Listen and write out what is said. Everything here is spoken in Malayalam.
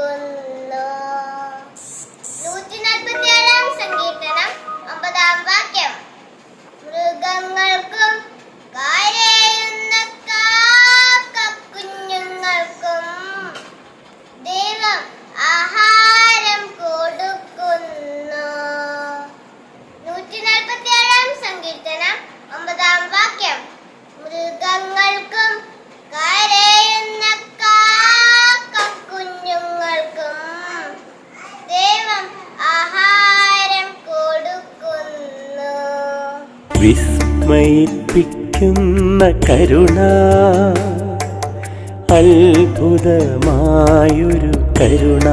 嗯 വിസ്മയിപ്പിക്കുന്ന കരുണ അത്ഭുതമായൊരു കരുണ.